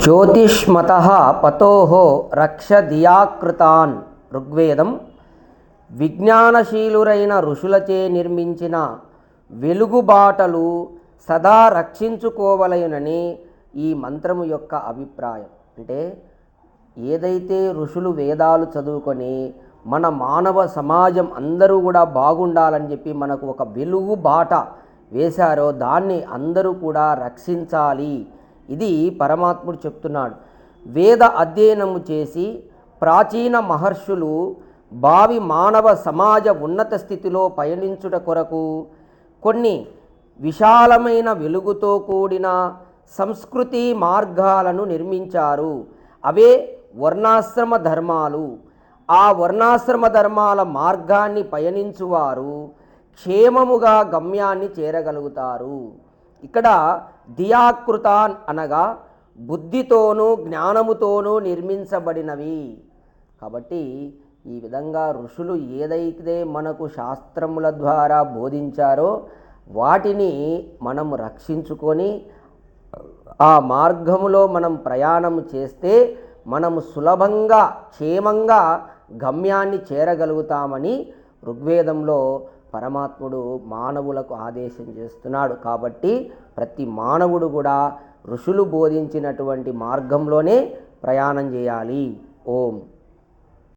జ్యోతిష్మత పతో రక్షదియాకృతాన్ ఋగ్వేదం విజ్ఞానశీలురైన ఋషులచే నిర్మించిన వెలుగుబాటలు సదా రక్షించుకోవలయునని ఈ మంత్రము యొక్క అభిప్రాయం. అంటే ఏదైతే ఋషులు వేదాలు చదువుకొని మన మానవ సమాజం అందరూ కూడా బాగుండాలని చెప్పి మనకు ఒక వెలుగు బాట వేశారో దాన్ని అందరూ కూడా రక్షించాలి ఇది పరమాత్ముడు చెప్తున్నాడు. వేద అధ్యయనము చేసి ప్రాచీన మహర్షులు భావి మానవ సమాజ ఉన్నత స్థితిలో పయనించుట కొరకు కొన్ని విశాలమైన వెలుగుతో కూడిన సంస్కృతి మార్గాలను నిర్మించారు. అవే వర్ణాశ్రమ ధర్మాలు. ఆ వర్ణాశ్రమ ధర్మాల మార్గాన్ని పయనించువారు క్షేమముగా గమ్యాన్ని చేరగలుగుతారు. ఇక్కడ దియాకృతాన్ అనగా బుద్ధితోనూ జ్ఞానముతోనూ నిర్మించబడినవి. కాబట్టి ఈ విధంగా ఋషులు ఏదైతే మనకు శాస్త్రముల ద్వారా బోధించారో వాటిని మనం రక్షించుకొని ఆ మార్గములో మనం ప్రయాణం చేస్తే మనము సులభంగా క్షేమంగా గమ్యాన్ని చేరగలుగుతామని ఋగ్వేదంలో పరమాత్ముడు మానవులకు ఆదేశం చేస్తున్నాడు కాబట్టి ప్రతి మానవుడు కూడా ఋషులు బోధించినటువంటి మార్గంలోనే ప్రయాణం చేయాలి. ఓం.